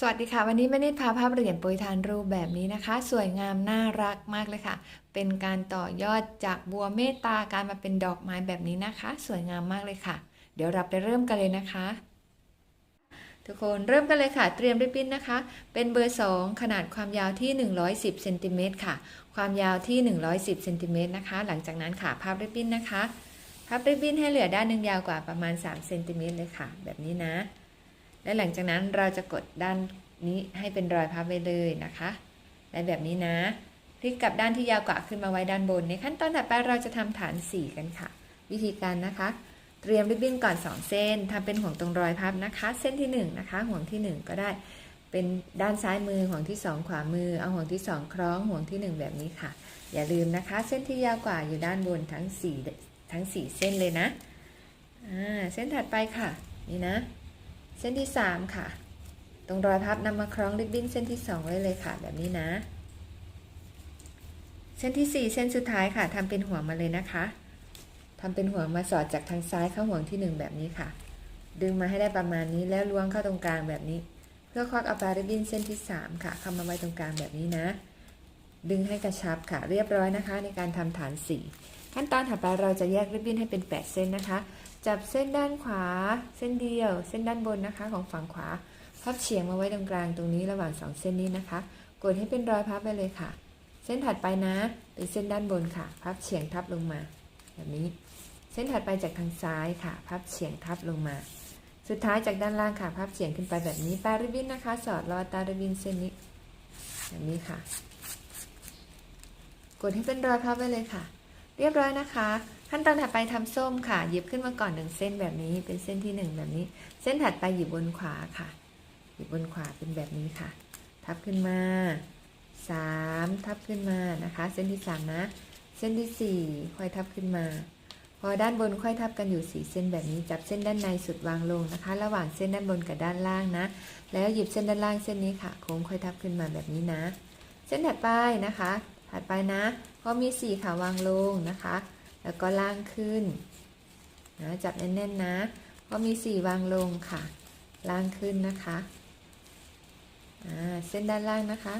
สวัสดีค่ะ วันนี้แม่นิดพาภาพเหรียญปรยทานรูปแบบนี้นะคะ สวยงามน่ารักมากเลยค่ะ เป็นการต่อยอดจากบัวเมตตาการมาเป็นดอกไม้แบบนี้นะคะ สวยงามมากเลยค่ะ เดี๋ยวเราไปเริ่มกันเลยนะคะ ทุกคนเริ่มกันเลยค่ะ เตรียมริบบิ้นนะคะ เป็นเบอร์ 2 ขนาดความยาวที่ 110เซนติเมตรค่ะ ความยาวที่ 110เซนติเมตรนะคะ หลังจากนั้นค่ะพับริบบิ้นนะคะ พับริบบิ้นให้เหลือด้านหนึ่งยาวกว่าประมาณ3เซนติเมตรเลยค่ะ แบบนี้นะ และหลังจากนั้นเราจะกดด้านนี้ให้เป็นรอยพับไปเลยนะคะและแบบนี้นะพลิกกลับด้านที่ยาวกว่าขึ้นมาไว้ด้านบน ในขั้นตอนถัดไปเราจะทำฐาน 4 กันค่ะ วิธีการนะคะ เตรียมริบบิ้นก่อน 2 เส้นทำเป็นห่วงตรงรอยพับนะคะ เส้นที่ 1 นะคะ ห่วงที่ 1 ก็ได้ เป็นด้านซ้ายมือห่วงที่ 2 ขวามือ เอาห่วงที่ 2 คล้องห่วงที่ 1 แบบนี้ค่ะ อย่าลืมนะคะ เส้นที่ยาวกว่าอยู่ด้านบนทั้ง4ทั้ง 4 เส้นเลยนะอ่าเส้นถัดไปค่ะ นี่นะ เส้นที่ 3 ค่ะ ตรงรอยพับนำมาคล้องริบบิ้นเส้นที่ 2 ไว้เลยค่ะ แบบนี้นะ เส้นที่ 4 เส้นสุดท้ายค่ะทำเป็นห่วงมาเลยนะคะทำเป็นห่วงมาสอดจากทางซ้ายเข้าห่วงที่ 1 แบบนี้ค่ะ ดึงมาให้ได้ประมาณนี้แล้วล้วงเข้าตรงกลางแบบนี้ เพื่อควักเอาปลายริบบิ้นเส้นที่ 3 ค่ะเข้ามาไว้ตรงกลางแบบนี้นะ ดึงให้กระชับค่ะ เรียบร้อยนะคะ ในการทำฐาน4ขั้นตอนถัดไปเราจะแยกริบบิ้นให้เป็น 8 เส้นนะคะ จับเส้นด้านขวา เส้นเดียว เส้นด้านบนนะคะ ของฝั่งขวา พับเฉียงมาไว้ตรงกลางตรงนี้ระหว่างสองเส้นนี้นะคะ กดให้เป็นรอยพับไปเลยค่ะ เส้นถัดไปนะเป็นเส้นด้านบนค่ะ พับเฉียงทับลงมา แบบนี้ เส้นถัดไปจากทางซ้ายค่ะ พับเฉียงทับลงมา สุดท้ายจากด้านล่างค่ะ พับเฉียงขึ้นไปแบบนี้ปลายริบบิ้นนะคะ สอดรอยตาริบบิ้นเส้นนี้ แบบนี้ค่ะ กดให้เป็นรอยพับไปเลยค่ะ เรียบร้อยนะคะ ขั้นตอนถัดไปทำส้มค่ะ หยิบขึ้นมาก่อนหนึ่งเส้นแบบนี้ เป็นเส้นที่หนึ่งแบบนี้ เส้นถัดไปหยิบบนขวาค่ะ หยิบบนขวาเป็นแบบนี้ค่ะ ทับขึ้นมาสามทับขึ้นมานะคะ เส้นที่สามนะ เส้นที่สี่ค่อยทับขึ้นมา พอด้านบนค่อยทับกันอยู่สี่เส้นแบบนี้ จับเส้นด้านในสุดวางลงนะคะ ระหว่างเส้นด้านบนกับด้านล่างนะ แล้วหยิบเส้นด้านล่างเส้นนี้ค่ะ โค้งค่อยทับขึ้นมาแบบนี้นะ เส้นถัดไปนะคะ ถัดไปนะ พอมีสี่ขาวางลงนะคะ แล้วก็ล่างขึ้นนะจับแน่นๆนะ พอมีสี่วางลงค่ะ ล่างขึ้นนะคะเส้นด้านล่างนะคะ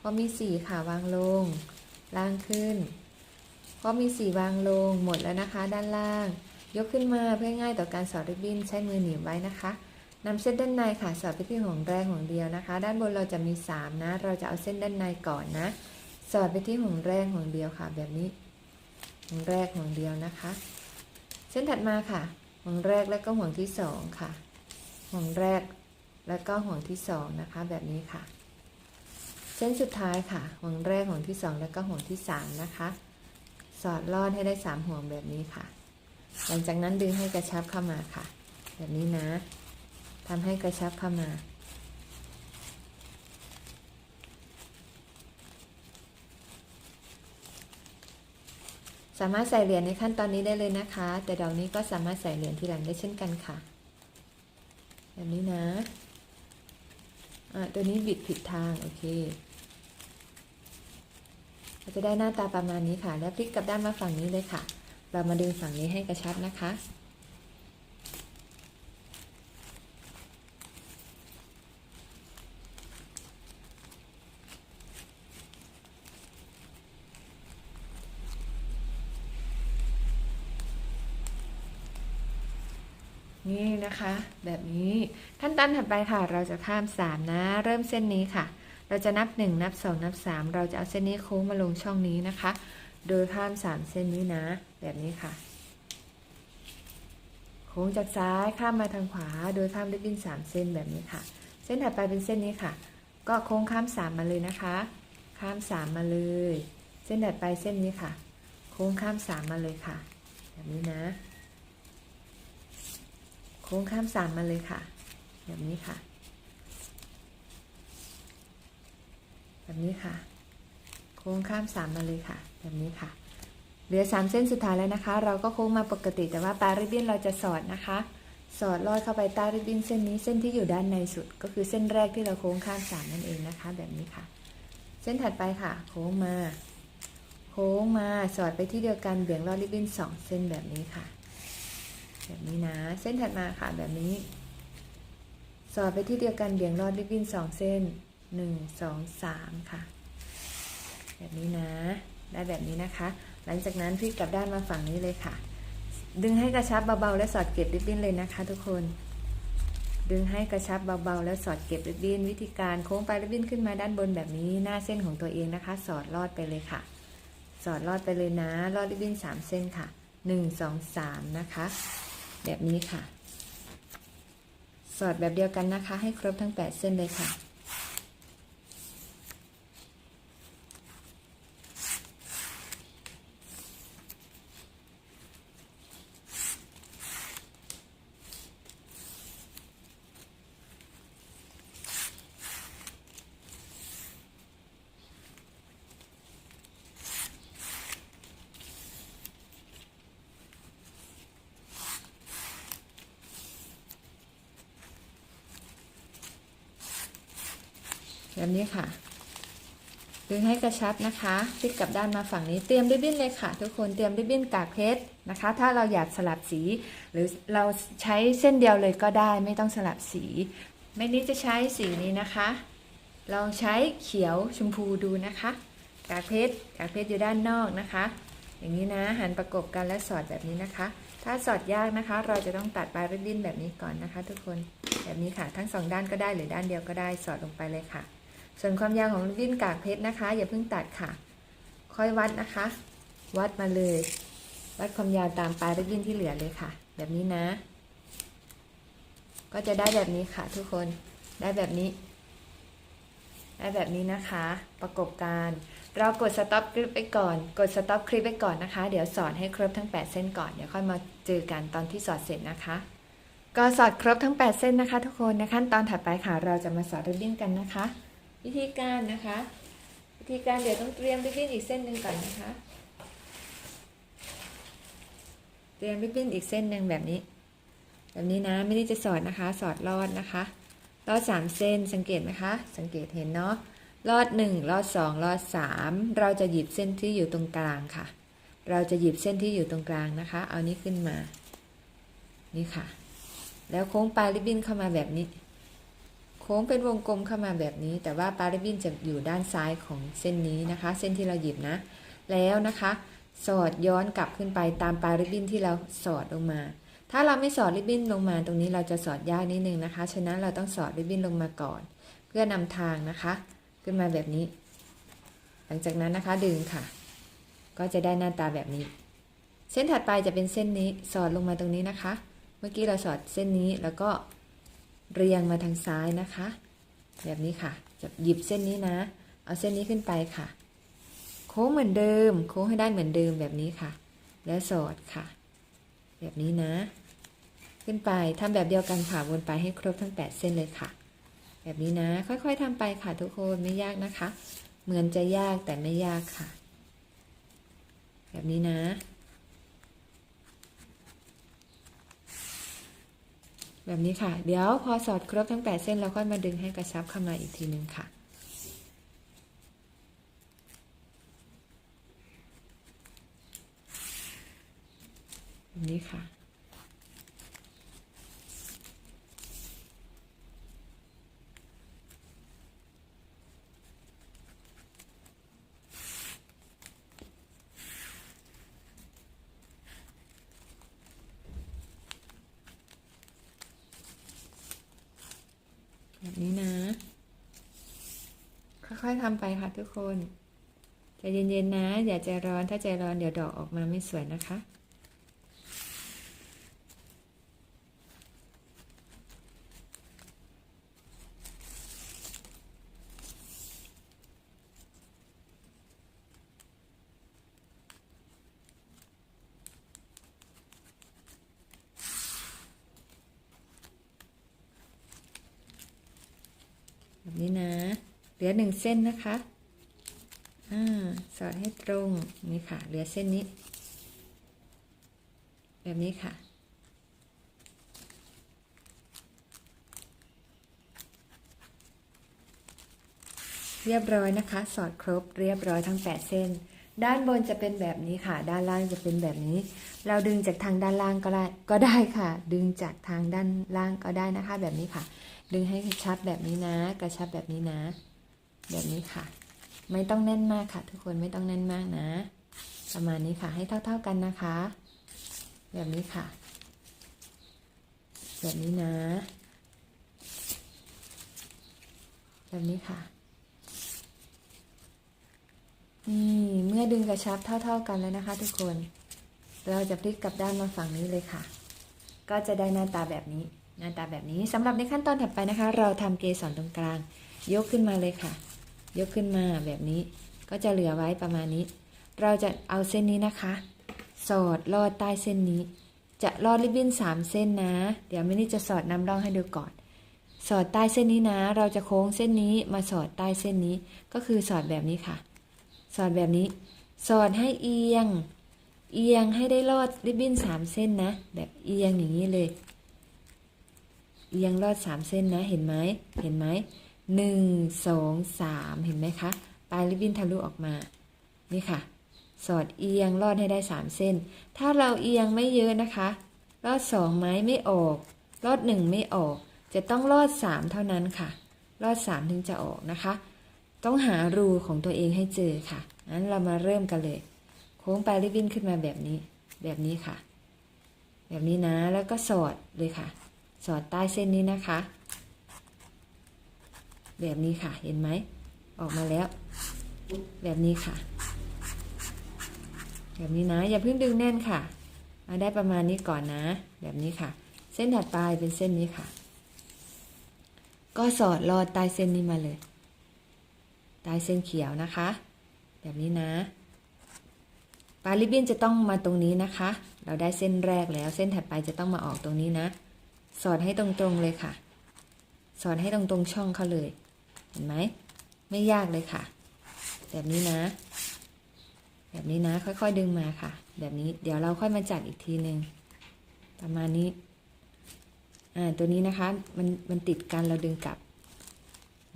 พอมีสี่ค่ะวางลง ล่างขึ้น พอมีสี่วางลงหมดแล้วนะคะ ด้านล่าง ยกขึ้นมาเพื่อง่ายต่อการสอดริบบิ้นใช้มือหนีบไว้นะคะนำเส้นด้านในค่ะสอดไปที่ห่วงแรกห่วงเดียวนะคะ ด้านบนเราจะมีสามนะ เราจะเอาเส้นด้านในก่อนนะ สอดไปที่ห่วงแรกห่วงเดียวค่ะ แบบนี้ห่วงแรกห่วงเดียวนะคะ เส้นถัดมาค่ะ ห่วงแรกแล้วก็ห่วงที่สองค่ะ ห่วงแรกแล้วก็ห่วงที่สองนะคะ แบบนี้ค่ะ เส้นสุดท้ายค่ะ ห่วงแรกห่วงที่สองแล้วก็ห่วงที่สามนะคะ สอดลอดให้ได้สามห่วงแบบนี้ค่ะ หลังจากนั้นดึงให้กระชับเข้ามาค่ะ แบบนี้นะทำให้กระชับเข้ามา สามารถใส่เหรียญในขั้นตอนนี้ได้เลยนะคะ แต่ดอกนี้ก็สามารถใส่เหรียญทีหลังได้เช่นกันค่ะ แบบนี้นะอะตัวนี้บิดผิดทาง โอเคเราจะได้หน้าตาประมาณนี้ค่ะ แล้วพลิกกลับด้านมาฝั่งนี้เลยค่ะ เรามาดึงฝั่งนี้ให้กระชับนะคะ นี่นะคะ แบบนี้ขั้นตอนถัดไปค่ะ เราจะข้าม 3 นะ เริ่มเส้นนี้ค่ะ เราจะนับ 1 นับ 2 นับ 3 เราจะเอาเส้นนี้โค้งมาลงช่องนี้นะคะ โดยข้าม 3 เส้นนี้นะ แบบนี้ค่ะ โค้งจากซ้ายข้ามมาทางขวา โดยข้ามริบบิ้น3 เส้นแบบนี้ค่ะ เส้นถัดไปเป็นเส้นนี้ค่ะ ก็โค้งข้าม 3 มาเลยนะคะ ข้าม 3 มาเลย เส้นถัดไปเส้นนี้ค่ะ โค้งข้าม 3 มาเลยค่ะ แบบนี้นะ โค้งข้ามสามมาเลยค่ะ แบบนี้ค่ะ แบบนี้ค่ะ โค้งข้ามสามมาเลยค่ะ แบบนี้ค่ะ เหลือสามเส้นสุดท้ายแล้วนะคะ เราก็โค้งมาปกติแต่ว่าปลายริบบิ้นเราจะสอดนะคะ สอดลอดเข้าไปใต้ริบบิ้นเส้นนี้เส้นที่อยู่ด้านในสุด ก็คือเส้นแรกที่เราโค้งข้ามสามนั่นเองนะคะ แบบนี้ค่ะ เส้นถัดไปค่ะ โค้งมา โค้งมาสอดไปที่เดียวกันเบี่ยงลอดริบบิ้นสองเส้นแบบนี้ค่ะ แบบนี้นะ เส้นถัดมาค่ะแบบนี้ สอดไปที่เดียวกันเบี่ยงรอดริบบิ้นสองเส้นหนึ่งสองสามค่ะ แบบนี้นะ ได้แบบนี้นะคะ หลังจากนั้นพลิกกลับด้านมาฝั่งนี้เลยค่ะ ดึงให้กระชับเบาๆและสอดเก็บริบบิ้นเลยนะคะทุกคน ดึงให้กระชับเบาๆแล้วสอดเก็บริบบิ้นวิธีการโค้งปลายริบบิ้นขึ้นมาด้านบนแบบนี้หน้าเส้นของตัวเองนะคะ สอดลอดไปเลยค่ะ สอดลอดไปเลยนะลอดริบบิ้นสามเส้นค่ะหนึ่งสองสามนะคะ แบบนี้ค่ะ สอดแบบเดียวกันนะคะ ให้ครบทั้ง 8 เส้นเลยค่ะ แบบนี้ค่ะ ดึงให้กระชับนะคะพลิกกลับด้านมาฝั่งนี้เตรียมริบบิ้นเลยค่ะ ทุกคนเตรียมริบบิ้นกากเพชรนะคะ ถ้าเราอยากสลับสี หรือเราใช้เส้นเดียวเลยก็ได้ไม่ต้องสลับสีไม่นี้จะใช้สีนี้นะคะลองใช้เขียวชมพูดูนะคะ กากเพชรกากเพชรอยู่ด้านนอกนะคะ อย่างนี้นะหันประกบกันและสอดแบบนี้นะคะ ถ้าสอดยากนะคะ เราจะต้องตัดปลายริบบิ้นแบบนี้ก่อนนะคะ ทุกคนแบบนี้ค่ะ ทั้งสองด้านก็ได้หรือด้านเดียวก็ได้สอดลงไปเลยค่ะ ส่วนความยาวของริ้นกากเพชรนะคะ อย่าเพิ่งตัดค่ะ ค่อยวัดนะคะ วัดมาเลย วัดความยาวตามปลายริบบิ้นที่เหลือเลยค่ะ แบบนี้นะ ก็จะได้แบบนี้ค่ะ ทุกคนได้แบบนี้ ได้แบบนี้นะคะ ประกบการเรากดสต็อปคลิปไปก่อน กดสต็อปคลิปไปก่อนนะคะ เดี๋ยวสอนให้ครบทั้ง 8 เส้นก่อน เดี๋ยวค่อยมาเจอกันตอนที่สอดเสร็จนะคะ ก็สอดครบทั้ง 8 เส้นนะคะ ทุกคนในขั้นตอนถัดไปค่ะ เราจะมาสอดริบบิ้นกันนะคะ วิธีการนะคะ วิธีการเดี๋ยวต้องเตรียมริบบิ้นอีกเส้นหนึ่งก่อนนะคะ เตรียมริบบิ้นอีกเส้นหนึ่งแบบนี้ แบบนี้นะไม่ได้จะสอดนะคะ สอดลอดนะคะลอดสามเส้นสังเกตไหมคะ สังเกตเห็นเนาะลอดหนึ่งลอดสองลอดสามเราจะหยิบเส้นที่อยู่ตรงกลางค่ะ เราจะหยิบเส้นที่อยู่ตรงกลางนะคะ เอานี้ขึ้นมา นี่ค่ะ แล้วโค้งปลายริบบิ้นเข้ามาแบบนี้ ค้งเป็นวงกลมเข้ามาแบบนี้ แต่ว่าปลาริบบินจะอยู่ด้านซ้ายของเส้นนี้นะคะ เส้นที่เราหยิบนะ แล้วนะคะ สอดย้อนกลับขึ้นไปตามปลาริบบินที่เราสอดลงมา ถ้าเราไม่สอดริบบิ้นลงมาตรงนี้เราจะสอดยากนิดนึงนะคะ ฉะนั้นเราต้องสอดริบบิ้นลงมาก่อน เพื่อนำทางนะคะ ขึ้นมาแบบนี้ หลังจากนั้นนะคะดึงค่ะ ก็จะได้หน้าตาแบบนี้ เส้นถัดไปจะเป็นเส้นนี้สอดลงมาตรงนี้นะคะ เมื่อกี้เราสอดเส้นนี้แล้วก็ เรียงมาทางซ้ายนะคะ แบบนี้ค่ะ จะหยิบเส้นนี้นะ เอาเส้นนี้ขึ้นไปค่ะ โค้งเหมือนเดิม โค้งให้ได้เหมือนเดิมแบบนี้ค่ะ แล้วสอดค่ะ แบบนี้นะ ขึ้นไปทำแบบเดียวกันค่ะวนไปให้ครบทั้ง 8 เส้นเลยค่ะ แบบนี้นะ ค่อยๆทำไปค่ะทุกคนไม่ยากนะคะ เหมือนจะยากแต่ไม่ยากค่ะ แบบนี้นะ แบบนี้ค่ะ เดี๋ยวพอสอดครบทั้ง 8 เส้นเราค่อยมาดึงให้กระชับเข้ามาอีกทีนึงค่ะ แบบนี้ค่ะ แบบนี้นะ ค่อยๆทำไปค่ะทุกคนใจเย็นๆนะ อย่าใจร้อนถ้าใจร้อนเดี๋ยวดอกออกมาไม่สวยนะคะแบบนี้นะ เหลือหนึ่งเส้นนะคะอ่าสอดให้ตรงนี่ค่ะ เหลือเส้นนี้ แบบนี้ค่ะ เรียบร้อยนะคะ สอดครบเรียบร้อยทั้ง 8 เส้น ด้านบนจะเป็นแบบนี้ค่ะ ด้านล่างจะเป็นแบบนี้ เราดึงจากทางด้านล่างก็ได้ก็ได้ค่ะ ดึงจากทางด้านล่างก็ได้นะคะ แบบนี้ค่ะ ดึงให้กระชับแบบนี้นะ กระชับแบบนี้นะ แบบนี้ค่ะ ไม่ต้องแน่นมากค่ะ ทุกคนไม่ต้องแน่นมากนะ ประมาณนี้ค่ะ ให้เท่า ๆกันนะคะ แบบนี้ค่ะ แบบนี้นะ แบบนี้ค่ะนี่เมื่อดึงกระชับเท่า ๆกันแล้วนะคะ ทุกคน เราจะพลิกกลับด้านมาฝั่งนี้เลยค่ะ ก็จะได้หน้าตาแบบนี้ หน้าตาแบบนี้สำหรับในขั้นตอนถัดไปนะคะ เราทำเกสรตรงกลาง ยกขึ้นมาเลยค่ะ ยกขึ้นมาแบบนี้ ก็จะเหลือไว้ประมาณนี้ เราจะเอาเส้นนี้นะคะ สอดลอดใต้เส้นนี้ จะลอดริบบิ้นสามเส้นนะ เดี๋ยวมินี่จะสอดนำร่องให้ดูก่อน สอดใต้เส้นนี้นะ เราจะโค้งเส้นนี้มาสอดใต้เส้นนี้ ก็คือสอดแบบนี้ค่ะ สอดแบบนี้ สอดให้เอียง เอียงให้ได้ลอดริบบิ้นสามเส้นนะ แบบเอียงอย่างนี้เลย เอียงลอดสามเส้นนะ เห็นไหมเห็นไหม หนึ่งสองสามเห็นไหมคะ ปลายริบบิ้นทะลุออกมา นี่ค่ะ สอดเอียงลอดให้ได้สามเส้น ถ้าเราเอียงไม่เยอะนะคะ ลอดสองไม้ไม่ออก ลอดหนึ่งไม่ออก จะต้องลอดสามเท่านั้นค่ะ ลอดสามถึงจะออกนะคะ ต้องหารูของตัวเองให้เจอค่ะงั้นเรามาเริ่มกันเลย โค้งปลายริบบิ้นขึ้นมาแบบนี้ แบบนี้ค่ะ แบบนี้นะ แล้วก็สอดเลยค่ะ สอดใต้เส้นนี้นะคะ แบบนี้ค่ะ เห็นไหม ออกมาแล้ว แบบนี้ค่ะ แบบนี้นะ อย่าเพิ่งดึงแน่นค่ะ มาได้ประมาณนี้ก่อนนะ แบบนี้ค่ะ เส้นถัดไปเป็นเส้นนี้ค่ะ ก็สอดลอดใต้เส้นนี้มาเลย ใต้เส้นเขียวนะคะ แบบนี้นะปลายริบบิ้นจะต้องมาตรงนี้นะคะ เราได้เส้นแรกแล้ว เส้นถัดไปจะต้องมาออกตรงนี้นะ สอดให้ตรงๆเลยค่ะ สอดให้ตรงๆช่องเขาเลย เห็นไหมไม่ยากเลยค่ะ แบบนี้นะ แบบนี้นะ ค่อยๆดึงมาค่ะ แบบนี้เดี๋ยวเราค่อยมาจัดอีกทีหนึ่งประมาณนี้อ่าตัวนี้นะคะมันมันติดกันเราดึงกลับ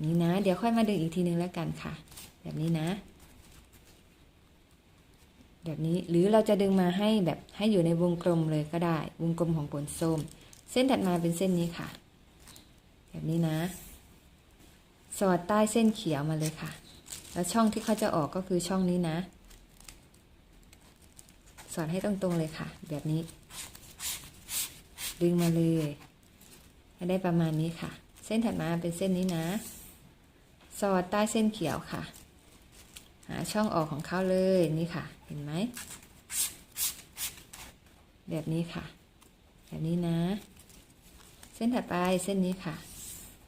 นี้นะ เดี๋ยวค่อยมาดึงอีกทีหนึ่งแล้วกันค่ะ แบบนี้นะ แบบนี้หรือเราจะดึงมาให้แบบให้อยู่ในวงกลมเลยก็ได้ วงกลมของผลส้ม เส้นถัดมาเป็นเส้นนี้ค่ะ แบบนี้นะ สอดใต้เส้นเขียวมาเลยค่ะ แล้วช่องที่เขาจะออกก็คือช่องนี้นะ สอดให้ตรงๆเลยค่ะ แบบนี้ ดึงมาเลยให้ได้ประมาณนี้ค่ะ เส้นถัดมาเป็นเส้นนี้นะ สอดใต้เส้นเขียวค่ะ หาช่องออกของเขาเลยนี่ค่ะ เห็นไหม แบบนี้ค่ะ แบบนี้นะ เส้นถัดไปเส้นนี้ค่ะ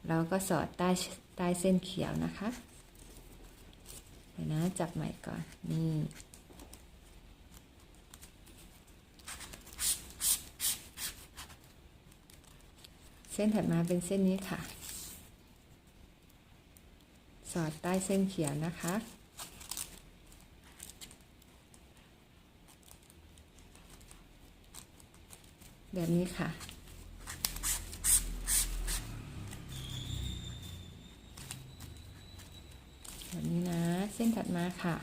เราก็สอดใต้ ใต้เส้นเขียวนะคะเดี๋ยวนะจับใหม่ก่อน นี่เส้นถัดมาเป็นเส้นนี้ค่ะ สอดใต้เส้นเขียวนะคะ แบบนี้ค่ะ แบบนี้นะ เส้นถัดมาค่ะ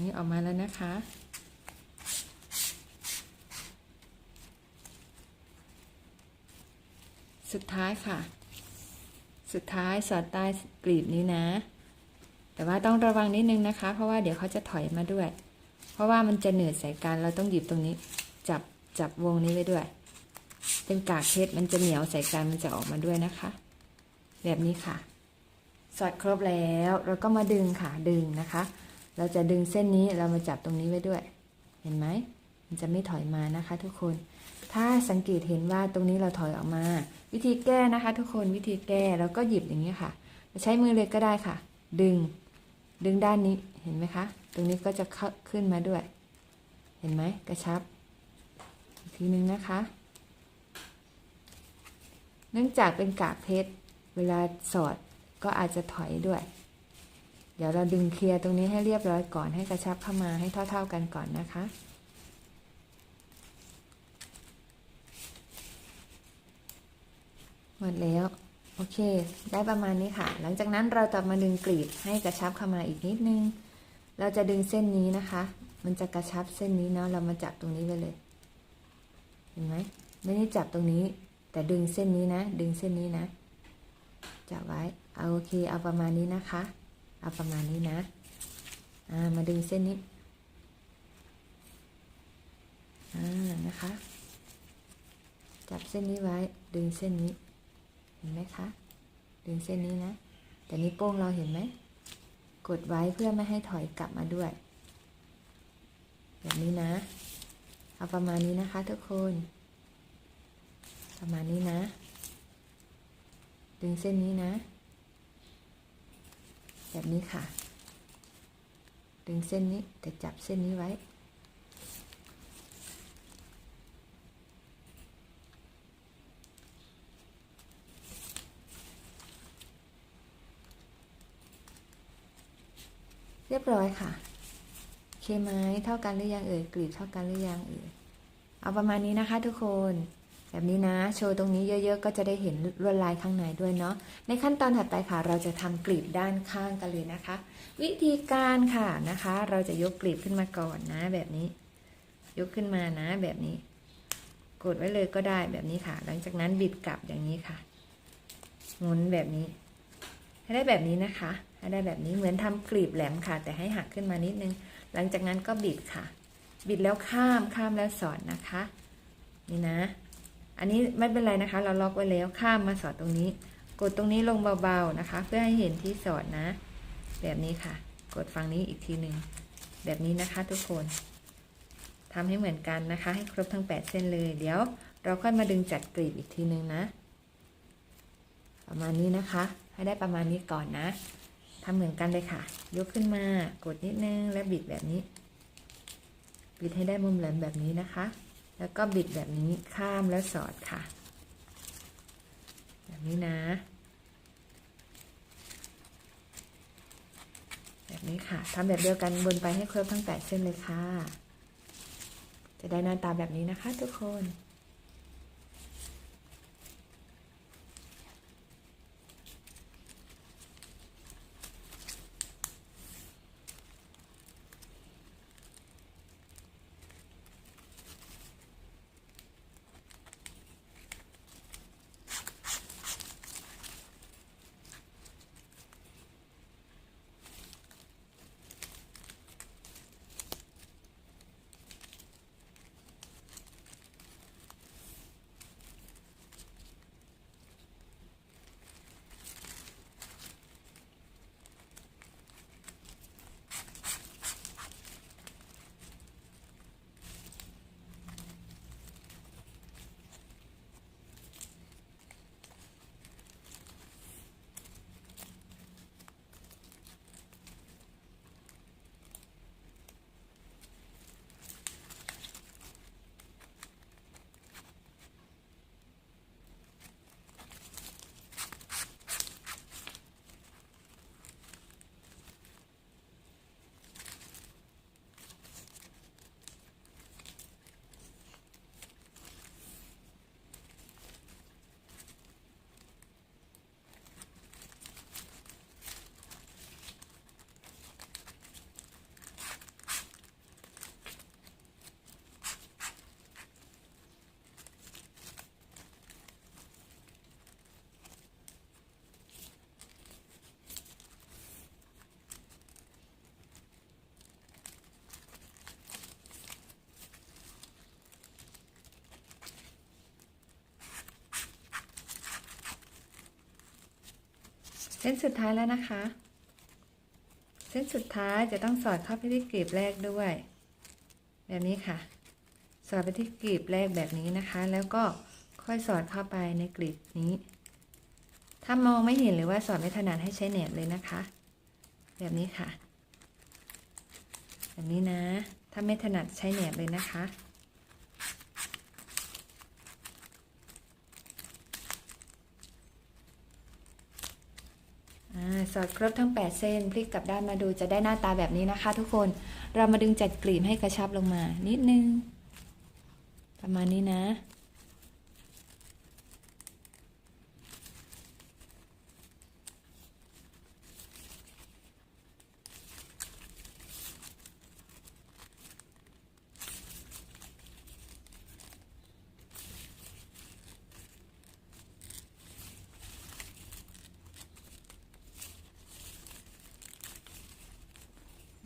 นี่ออกมาแล้วนะคะ สุดท้ายค่ะ สุดท้ายสอดใต้กลีบนี้นะ แต่ว่าต้องระวังนิดนึงนะคะ เพราะว่าเดี๋ยวเขาจะถอยมาด้วย เพราะว่ามันจะเหนือใส่กันเราต้องหยิบตรงนี้จับ จับวงนี้ไว้ด้วย เป็นกากเพชรมันจะเหนียวใส่กันมันจะออกมาด้วยนะคะ แบบนี้ค่ะ สอดครบแล้วเราก็มาดึงค่ะดึงนะคะ เราจะดึงเส้นนี้เรามาจับตรงนี้ไว้ด้วย เห็นไหมมันจะไม่ถอยมานะคะทุกคน ถ้าสังเกตเห็นว่าตรงนี้เราถอยออกมา วิธีแก้นะคะ ทุกคนวิธีแก้เราก็หยิบอย่างนี้ค่ะ ใช้มือเลยก็ได้ค่ะ ดึง ดึงด้านนี้เห็นไหมคะ ตรงนี้ก็จะขึ้นมาด้วย เห็นไหมกระชับ ทีนึงนะคะ เนื่องจากเป็นกากเพชร เวลาสอดก็อาจจะถอยด้วย เดี๋ยวเราดึงเคลียร์ตรงนี้ให้เรียบร้อยก่อนให้กระชับเข้ามาให้เท่า ๆกันก่อนนะคะ หมดแล้ว โอเค ได้ประมาณนี้ค่ะ หลังจากนั้นเราจะมาดึงกลีบให้กระชับเข้ามาอีกนิดนึง เราจะดึงเส้นนี้นะคะ มันจะกระชับเส้นนี้เนาะเรามาจับตรงนี้ไปเลย เห็นไหมไม่ได้จับตรงนี้ แต่ดึงเส้นนี้นะ ดึงเส้นนี้นะ จับไว้ เอาโอเค เอาประมาณนี้นะคะ เอาประมาณนี้นะอ่ามาดึงเส้นนี้อ่านะคะ จับเส้นนี้ไว้ ดึงเส้นนี้ เห็นไหมคะ ดึงเส้นนี้นะ แต่นี้โป้งเราเห็นไหม กดไว้เพื่อไม่ให้ถอยกลับมาด้วย แบบนี้นะ เอาประมาณนี้นะคะทุกคน ประมาณนี้นะ ดึงเส้นนี้นะ แบบนี้ค่ะ ดึงเส้นนี้แต่จับเส้นนี้ไว้ เรียบร้อยค่ะ เคไหมเท่ากันหรือยังเอ่ยกรีดเท่ากันหรือยังเอ่ยเอาประมาณนี้นะคะทุกคน แบบนี้นะ โชว์ตรงนี้เยอะๆ ก็จะได้เห็นลวดลายข้างในด้วยเนาะในขั้นตอนถัดไปค่ะ เราจะทำกลีบด้านข้างกันเลยนะคะ วิธีการค่ะนะคะ เราจะยกกลีบขึ้นมาก่อนนะ แบบนี้ ยกขึ้นมานะแบบนี้ กดไว้เลยก็ได้แบบนี้ค่ะ หลังจากนั้นบิดกลับอย่างนี้ค่ะหมุนแบบนี้ ให้ได้แบบนี้นะคะ ให้ได้แบบนี้เหมือนทำกลีบแหลมค่ะ แต่ให้หักขึ้นมานิดนึง หลังจากนั้นก็บิดค่ะ บิดแล้วข้ามข้ามแล้วสอดนะคะ นี่นะ อันนี้ไม่เป็นไรนะคะ เราล็อกไว้แล้วข้ามมาสอดตรงนี้ กดตรงนี้ลงเบาๆนะคะ เพื่อให้เห็นที่สอดนะ แบบนี้ค่ะ กดฝั่งนี้อีกทีหนึ่งแบบนี้นะคะทุกคนทำให้เหมือนกันนะคะ ให้ครบทั้ง 8 เส้นเลย เดี๋ยว เราค่อยมาดึงจัดกลีบอีกทีหนึ่งนะ ประมาณนี้นะคะ ให้ได้ประมาณนี้ก่อนนะ ทำเหมือนกันเลยค่ะ ยกขึ้นมากดนิดนึงแล้วบิดแบบนี้ บิดให้ได้มุมแหลมแบบนี้นะคะ แล้วก็บิดแบบนี้ข้ามแล้วสอดค่ะ แบบนี้นะ แบบนี้ค่ะทำแบบเดียวกันบนไปให้ครบทั้ง8เส้นเลยค่ะ จะได้หน้าตาแบบนี้นะคะทุกคน ส้นสุดท้ายแล้วนะคะ เส้นสุดท้ายจะต้องสอดเข้าไปที่กลีบแรกด้วย แบบนี้ค่ะ สอดไปที่กลีบแรกแบบนี้นะคะ แล้วก็ค่อยสอดเข้าไปในกลีบนี้ ถ้ามองไม่เห็นหรือว่าสอดไม่ถนัดให้ใช้แหนบเลยนะคะ แบบนี้ค่ะ แบบนี้นะ ถ้าไม่ถนัดใช้แหนบเลยนะคะ อา สอดครบทั้ง 8 เส้น พลิกกลับด้านมาดูจะได้หน้าตาแบบนี้นะคะ ทุกคนเรามาดึงจัดกลีบให้กระชับลงมานิดนึง ประมาณนี้นะ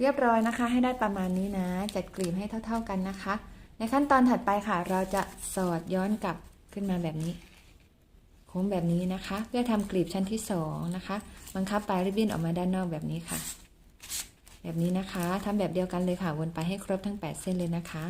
เรียบร้อยนะคะ ให้ได้ประมาณนี้นะ จัดกลีบให้เท่า ๆกันนะคะ ในขั้นตอนถัดไปค่ะ เราจะสอดย้อนกลับขึ้นมาแบบนี้ โค้งแบบนี้นะคะ เพื่อทำกลีบชั้นที่สองนะคะ บังคับปลายริบบิ้นออกมาด้านนอกแบบนี้ค่ะ แบบนี้นะคะทำแบบเดียวกันเลยค่ะ วนไปให้ครบทั้ง 8 เส้นเลยนะคะ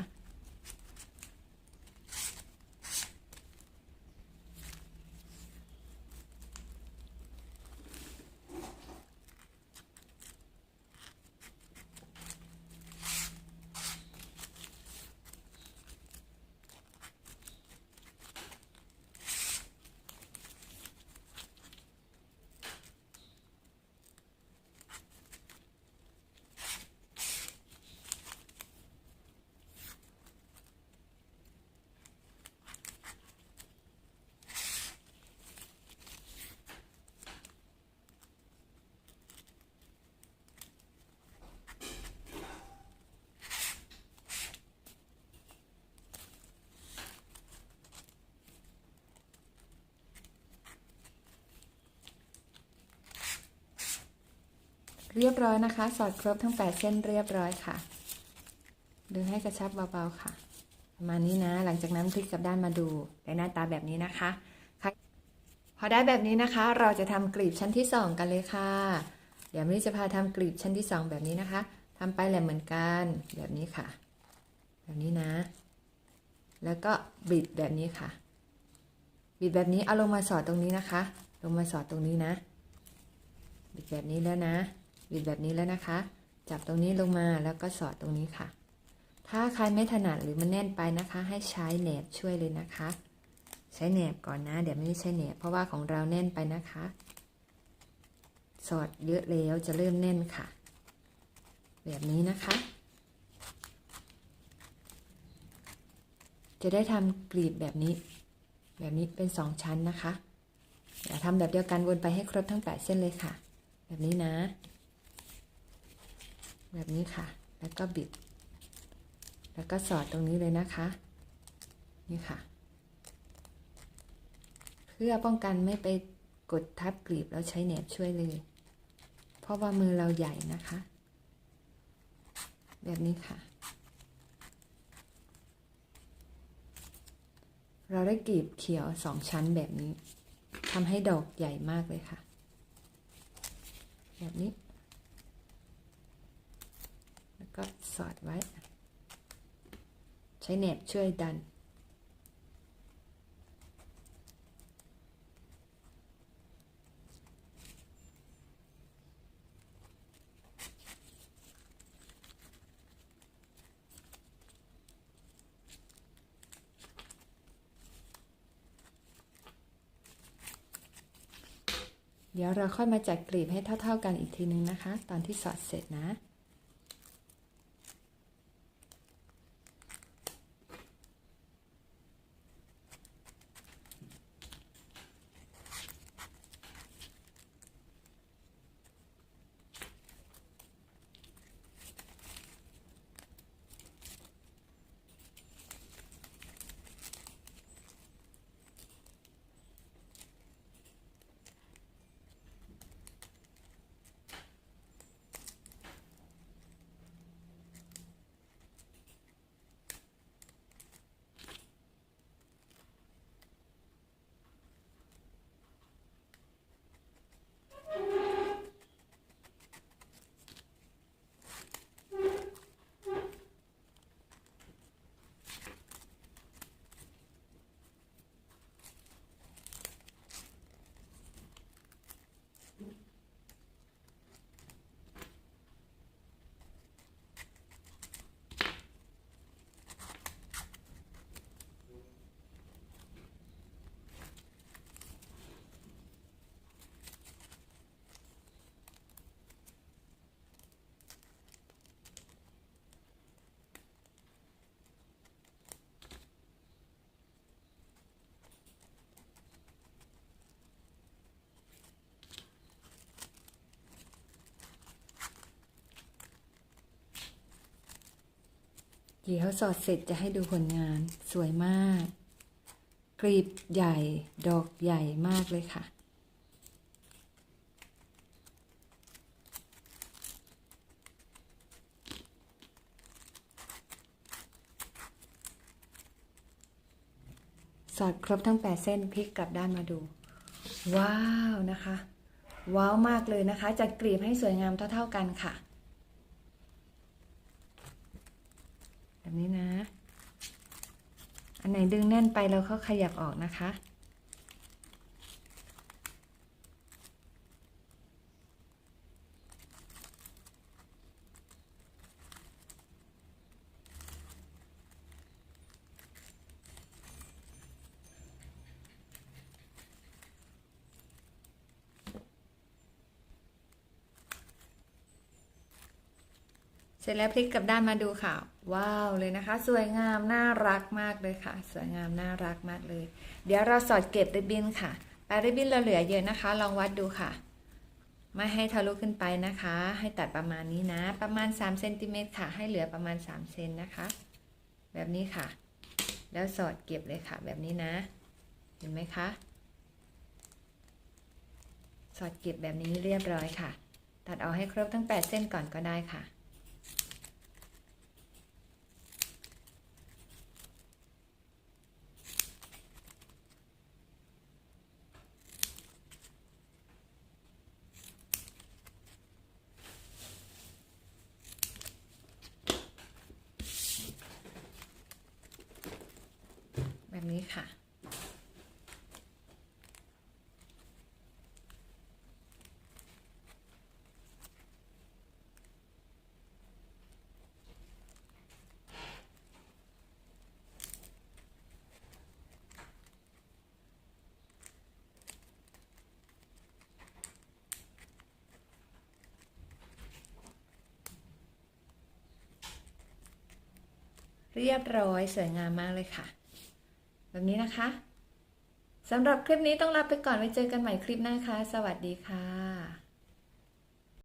เรียบร้อยนะคะ สอดครบทั้ง 8 เส้นเรียบร้อยค่ะ ดึงให้กระชับเบาๆค่ะ ประมาณนี้นะ หลังจากนั้นพลิกกลับด้านมาดูได้หน้าตาแบบนี้นะคะพอได้แบบนี้นะคะ เราจะทำกลีบชั้นที่ 2 กันเลยค่ะ เดี๋ยวมินจะพาทำกลีบชั้นที่ 2 แบบนี้นะคะทำไปแหลมเหมือนกันแบบนี้ค่ะ แบบนี้นะ แล้วก็บิดแบบนี้ค่ะ บิดแบบนี้เอาลงมาสอดตรงนี้นะคะ ลงมาสอดตรงนี้นะ บิดแบบนี้แล้วนะ บิดแบบนี้แล้วนะคะ จับตรงนี้ลงมาแล้วก็สอดตรงนี้ค่ะ ถ้าใครไม่ถนัดหรือมันแน่นไปนะคะ ให้ใช้แหนบช่วยเลยนะคะ ใช้แหนบก่อนนะ เดี๋ยวไม่ได้ใช้แหนบเพราะว่าของเราแน่นไปนะคะ สอดเยอะแล้วจะเริ่มแน่นค่ะ แบบนี้นะคะ จะได้ทำกลีบแบบนี้ แบบนี้เป็นสองชั้นนะคะเดี๋ยวทำแบบเดียวกันวนไปให้ครบทั้ง8เส้นเลยค่ะ แบบนี้นะ แบบนี้ค่ะ แล้วก็บิด แล้วก็สอดตรงนี้เลยนะคะ นี่ค่ะ เพื่อป้องกันไม่ไปกดทับกลีบแล้วใช้แหนบช่วยเลย เพราะว่ามือเราใหญ่นะคะ แบบนี้ค่ะ เราได้กลีบเขียวสองชั้นแบบนี้ทำให้ดอกใหญ่มากเลยค่ะ แบบนี้ ก็สอดไว้ ใช้แหนบช่วยดัน เดี๋ยวเราค่อยมาจัดกลีบให้เท่า ๆ กันอีกทีนึงนะคะ ตอนที่สอดเสร็จนะ เดี๋ยวสอดเสร็จจะให้ดูผลงานสวยมากกลีบใหญ่ดอกใหญ่มากเลยค่ะ สอดครบทั้ง 8 เส้นพลิกกลับด้านมาดู ว้าวนะคะ ว้าวมากเลยนะคะ จะกลีบให้สวยงามเท่า ๆกันค่ะ นไหนดึงแน่นไปเราก็ขยับออกนะคะ เสร็จแล้วพลิกกลับด้านมาดูค่ะ ว้าวเลยนะคะ สวยงามน่ารักมากเลยค่ะ สวยงามน่ารักมากเลย เดี๋ยวเราสอดเก็บริบบิ้นค่ะปลายริบบิ้นเราเหลือเยอะนะคะ ลองวัดดูค่ะ ไม่ให้ทะลุขึ้นไปนะคะ ให้ตัดประมาณนี้นะ ประมาณ3เซนติเมตรค่ะ ให้เหลือประมาณ3เซนนะคะ แบบนี้ค่ะ แล้วสอดเก็บเลยค่ะ แบบนี้นะ เห็นไหมคะ สอดเก็บแบบนี้เรียบร้อยค่ะ ตัดเอาให้ครบทั้ง8เส้นก่อนก็ได้ค่ะ แบบนี้ค่ะ เรียบร้อยสวยงามมากเลยค่ะ แบบนี้นะคะสำหรับคลิปนี้ต้องลาไปก่อนไว้เจอกันใหม่คลิปหน้าค่ะสวัสดีค่ะ